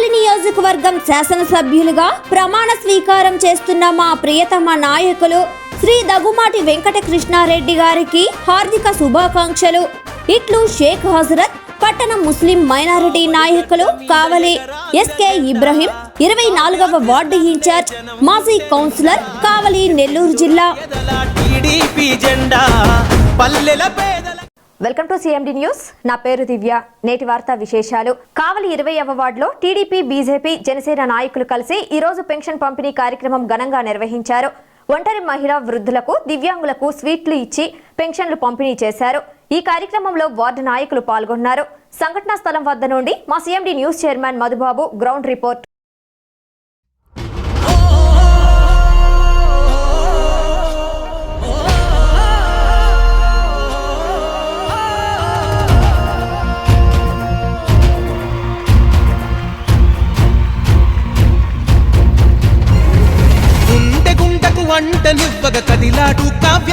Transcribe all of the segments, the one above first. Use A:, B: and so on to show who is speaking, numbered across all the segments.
A: కావలి నియోజకవర్గం శాసనసభ్యులుగా ప్రమాణ స్వీకారం చేస్తున్న మా ప్రియతమ నాయకులు శ్రీ దగ్గుమాటి వెంకట కృష్ణారెడ్డి గారికి హార్దిక శుభాకాంక్షలు. ఇట్లు షేక్ హజరత్ పట్టణ ముస్లిం మైనారిటీ నాయకులు కావలి ఎస్కే ఇబ్రహీం ఇరవై నాలుగవ వార్డు ఇన్ఛార్జ్ మాజీ కౌన్సిలర్ కావలి నెల్లూరు జిల్లా. వెల్కమ్ టు సిఎండి న్యూస్ నా పేరు దివ్య. నేటి వార్తా విశేషాలు. కావలి ఇరవై వార్డులో టీడీపీ బీజేపీ జనసేన నాయకులు కలిసి ఈరోజు పెన్షన్ పంపిణీ కార్యక్రమం ఘనంగా నిర్వహించారు. ఒంటరి మహిళా వృద్ధులకు దివ్యాంగులకు స్వీట్లు ఇచ్చి పెన్షన్లు పంపిణీ చేశారు. ఈ కార్యక్రమంలో వార్డు నాయకులు పాల్గొన్నారు. సంఘటనా స్థలం వద్ద నుండి మా CMD news chairman Madhubabu ground report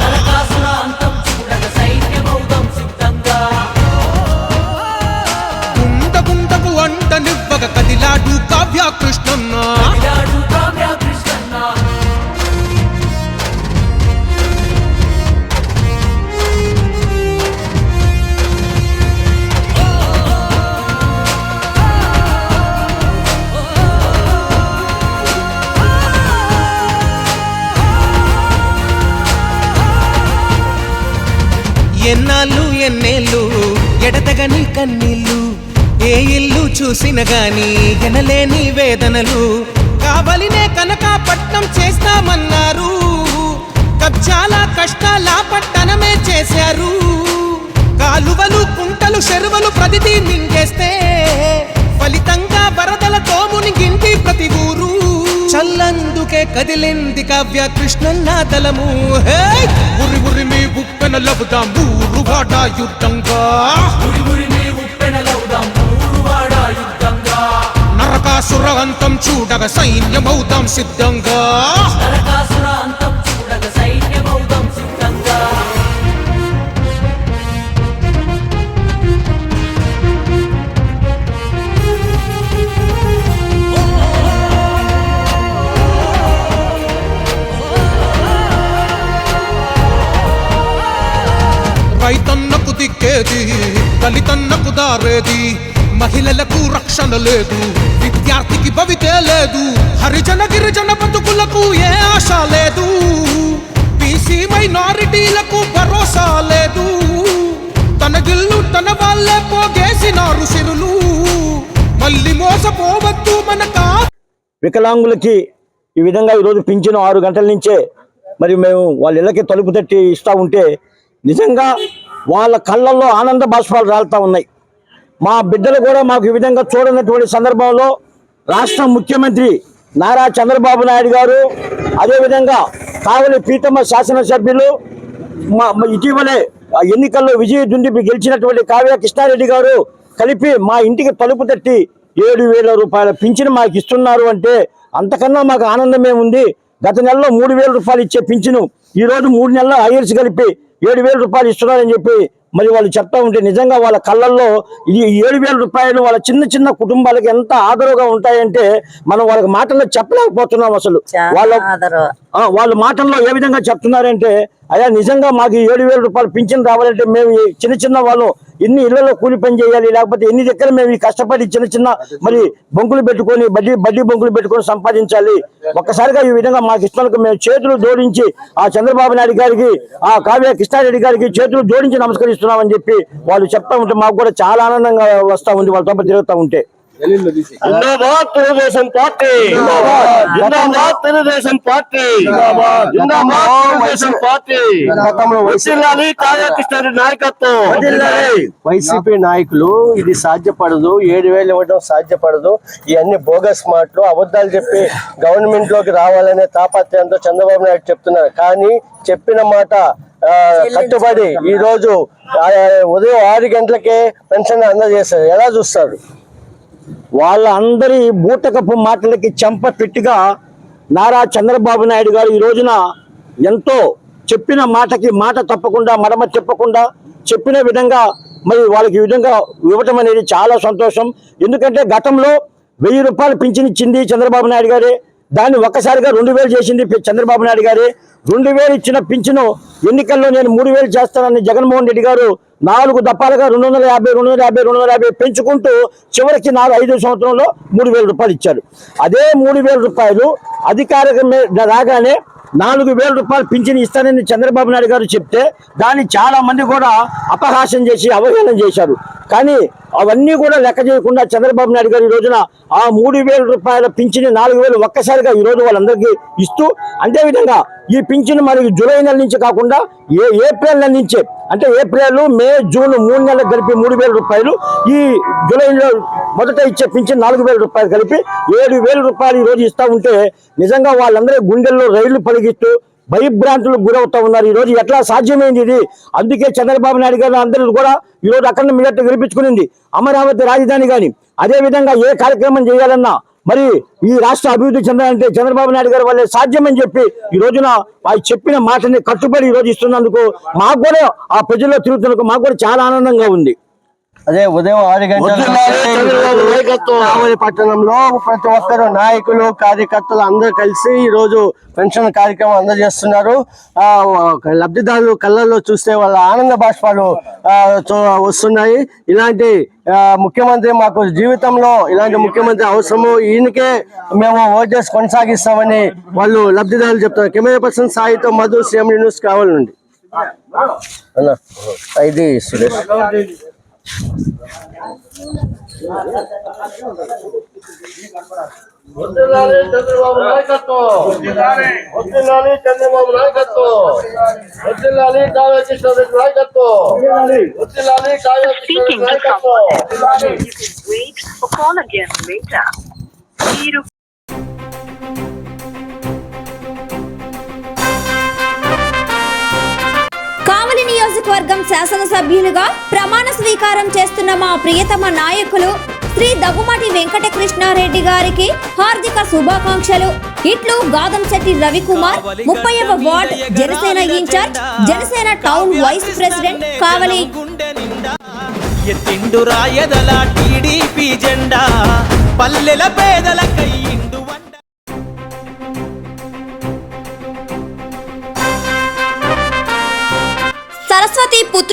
B: Narakasura అంతం చూడగ సైన్యమవుతాం సిద్ధంగా. గుండ గుండకు అంట నివ్వగ కదిలాడు కావ్య కృష్ణన్న ఎన్నేళ్ళు ఎడతగని కన్నీళ్ళు. ఏ ఇల్లు చూసిన గాని ఎనలేని వేదనలు. కావలినే కనకాపట్నం పట్నం చేస్తామన్నారు. కబ్జాల కష్టాల పట్టణమే చేశారు. కాలువలు కుంటలు చెరువులు ప్రతిదీ మింగేస్తే ఫలితంగా వరదలతో మునిగింది ప్రతి ఊరు. చల్లందుకే కదిలింది కావ్య కృష్ణన్న దళము హే! ఉరి ఉరి మీ ఉప్పెన లబుదాం ఊరు వాడ యుద్ధంగా. నరకాసుర అంతం చూడగ సైన్యమవుతాం సిద్ధంగా. రైతన్నకు దిక్కేది దళితన్నకు దారేది మహిళలకు రక్షణ లేదు విద్యార్థికి భవితే లేదు హరిజన గిరిజన బతుకులకు ఏ ఆశ లేదు బీసీ మైనారిటీలకు భరోసా లేదు తన గిల్లు తన వాళ్ళే పోగేసినారు సిరులు మళ్ళీ మోసపోవద్దు మన
C: వికలాంగులకి ఈ విధంగా ఈరోజు పింఛను ఆరు గంటల నుంచే మరి మేము వాళ్ళ ఇళ్ళకి తలుపు తట్టి ఇస్తూ ఉంటే నిజంగా వాళ్ళ కళ్ళల్లో ఆనంద బాష్పాలు రాలుతూ ఉన్నాయి. మా బిడ్డలు కూడా మాకు ఈ విధంగా చూడనటువంటి సందర్భంలో రాష్ట్ర ముఖ్యమంత్రి నారా చంద్రబాబు నాయుడు గారు అదేవిధంగా కావలి పీతమ్మ శాసనసభ్యులు మా మా ఇటీవలే ఆ ఎన్నికల్లో విజయ దుండిపి గెలిచినటువంటి కావ్య కృష్ణారెడ్డి గారు కలిపి మా ఇంటికి తలుపు తట్టి ఏడు వేల రూపాయల పింఛను మాకు ఇస్తున్నారు అంటే అంతకన్నా మాకు ఆనందమే ఉంది. గత నెలలో మూడు వేల రూపాయలు ఇచ్చే పింఛను ఈరోజు మూడు నెలల ఐఎల్స్ కలిపి ఏడు వేల రూపాయలు ఇస్తున్నారని చెప్పి మరి వాళ్ళు చెప్తా ఉంటే నిజంగా వాళ్ళ కళ్ళల్లో ఈ ఏడు వేల రూపాయలు వాళ్ళ చిన్న చిన్న కుటుంబాలకు ఎంత ఆదరవుగా ఉంటాయంటే మనం వాళ్ళకి మాటల్లో చెప్పలేకపోతున్నాం అసలు. వాళ్ళ వాళ్ళ మాటల్లో ఏ విధంగా చెప్తున్నారంటే అయ్యా నిజంగా మాకు ఏడు వేల రూపాయలు పింఛన్ రావాలంటే మేము చిన్న చిన్న వాళ్ళు ఎన్ని ఇళ్ళలో కూలి పని చేయాలి లేకపోతే ఎన్ని దగ్గర మేము కష్టపడి చిన్న చిన్న మరి బొంకులు పెట్టుకొని బడ్డీ బడ్డీ బొంకులు పెట్టుకొని సంపాదించాలి. ఒక్కసారిగా ఈ విధంగా మాకు ఇష్టాలకు మేము చేతులు జోడించి ఆ చంద్రబాబు నాయుడు గారికి ఆ కావ్య కృష్ణారెడ్డి గారికి చేతులు జోడించి నమస్కరిస్తున్నామని చెప్పి వాళ్ళు చెప్తా ఉంటే మాకు కూడా చాలా ఆనందంగా వస్తూ ఉంది వాళ్ళతో తిరుగుతూ ఉంటే.
D: జిందాబాద్ తెలుగుదేశం పార్టీ. జిందాబాద్. తెలుగుదేశం పార్టీ. జిందాబాద్. తెలుగుదేశం పార్టీ. వసిల్లాలి కావ్యకృష్ణారెడ్డి నాయకత్వం.
E: వైసీపీ నాయకులు ఇది సాధ్యపడదు ఏడు వేలు ఇవ్వడం సాధ్యపడదు. ఇవన్నీ బోగస్ మాటలు అబద్ధాలు చెప్పి గవర్నమెంట్లోకి రావాలనే తాపత్రయంతో చంద్రబాబు నాయుడు చెప్తున్నారు. కానీ చెప్పిన మాట ఆ, కట్టుబడి ఈ రోజు ఉదయం ఆరు గంటలకే పెన్షన్ అందజేస్తారు ఎలా చూస్తారు?
C: వాళ్ళ అందరి బూటకపు మాటలకి చెంప పెట్టిగా నారా చంద్రబాబు నాయుడు గారు ఈ రోజున ఎంతో చెప్పిన మాటకి మాట తప్పకుండా మడమ చెప్పకుండా చెప్పిన విధంగా మరి వాళ్ళకి ఈ విధంగా ఇవ్వటం అనేది చాలా సంతోషం. ఎందుకంటే గతంలో వెయ్యి రూపాయలు పింఛన్ ఇచ్చింది చంద్రబాబు నాయుడు గారే. దాన్ని ఒక్కసారిగా రెండు వేలు చేసింది చంద్రబాబు నాయుడు గారే. రెండు వేలు ఇచ్చిన పింఛను ఎన్నికల్లో నేను మూడు వేలు చేస్తానని జగన్మోహన్ రెడ్డి గారు నాలుగు దఫాలుగా రెండు వందల యాభై రెండు వందల యాభై రెండు వందల యాభై పెంచుకుంటూ చివరికి నాలుగు ఐదు సంవత్సరంలో మూడు వేల రూపాయలు ఇచ్చారు. అదే మూడు వేల రూపాయలు అధికారిక రాగానే నాలుగు వేల రూపాయలు పింఛన్ ఇస్తానని చంద్రబాబు నాయుడు గారు చెప్తే దాన్ని చాలా మంది కూడా అపహాసం చేసి అవహేళన చేశారు. కానీ అవన్నీ కూడా లెక్క చేయకుండా చంద్రబాబు నాయుడు గారు ఈ రోజున ఆ మూడు వేల రూపాయల పింఛన్ నాలుగు వేలు ఒక్కసారిగా ఈ రోజు వాళ్ళందరికీ ఇస్తూ అదే విధంగా ఈ పింఛన్ మనకి జూలై నెల నుంచి కాకుండా ఏ ఏప్రిల్ నెల నుంచే అంటే ఏప్రిల్ మే జూన్ మూడు నెలలకు కలిపి మూడు వేల రూపాయలు ఈ జూలైలో మొదట ఇచ్చే పింఛన్ నాలుగు వేల రూపాయలు కలిపి ఏడు వేల రూపాయలు ఈ రోజు ఇస్తా ఉంటే నిజంగా వాళ్ళందరూ గుండెల్లో రైళ్ళు పలిగిస్తూ భయభ్రాంతులకు గురవుతా ఉన్నారు. ఈ రోజు ఎట్లా సాధ్యమైంది ఇది? అందుకే చంద్రబాబు నాయుడు గారు అందరూ కూడా ఈ రోజు అక్కడ మిగతా గెలిపించుకునింది. అమరావతి రాజధాని కానీ అదే విధంగా ఏ కార్యక్రమం చేయాలన్నా మరి ఈ రాష్ట్ర అభివృద్ధి చెందాలంటే చంద్రబాబు నాయుడు గారి వల్లే సాధ్యమని చెప్పి ఈ రోజున వాళ్ళు చెప్పిన మాటని కట్టుబడి ఈరోజు ఇస్తున్నందుకు మాకు కూడా ఆ ప్రజల్లో తిరుగుతున్నందుకు మాకు కూడా చాలా ఆనందంగా ఉంది.
E: అదే ఉదయం ఆరు. కావలి పట్టణంలో ప్రతి ఒక్కరు నాయకులు కార్యకర్తలు అందరూ కలిసి ఈ రోజు పెన్షన్ కార్యక్రమం అందజేస్తున్నారు. ఆ లబ్ధిదారులు కళ్ళల్లో చూస్తే వాళ్ళ ఆనంద బాష్పాలు వస్తున్నాయి. ఇలాంటి ముఖ్యమంత్రి మాకు జీవితంలో ఇలాంటి ముఖ్యమంత్రి అవసరము. ఈయనకే మేము ఓట్ చేసి కొనసాగిస్తామని వాళ్ళు లబ్ధిదారులు చెప్తున్నారు. కెమెరా పర్సన్ సాయితో మధు సీఎం న్యూస్ కావాలి నుండి. అన్న ఇది సురేష్.
D: వదిలాలి చంద్రబాబు నాయకత్వం వదిలాలి చంద్రబాబు నాయకత్వం వదిలాలి కావ్యకృష్ణారెడ్డి నాయకత్వం వదిలాలి కావ్యకృష్ణారెడ్డి
F: Speaking to
D: నాయకత్వం
A: నియోజకవర్గం శాసనసభ్యులుగా ప్రమాణ స్వీకారం చేస్తున్న మా ప్రియతమ నాయకులు శ్రీ దగ్గుమాటి వెంకట కృష్ణారెడ్డి గారికి హార్దిక శుభాకాంక్షలు. ఇట్లు గాదంశెట్టి రవికుమార్ ముప్పైవ ward Janasena incharge Janasena town vice president Kavali.
G: ఎత్తిండు రాయదల టీడీపీ జెండా పల్లెల పేదల
A: కయ్యి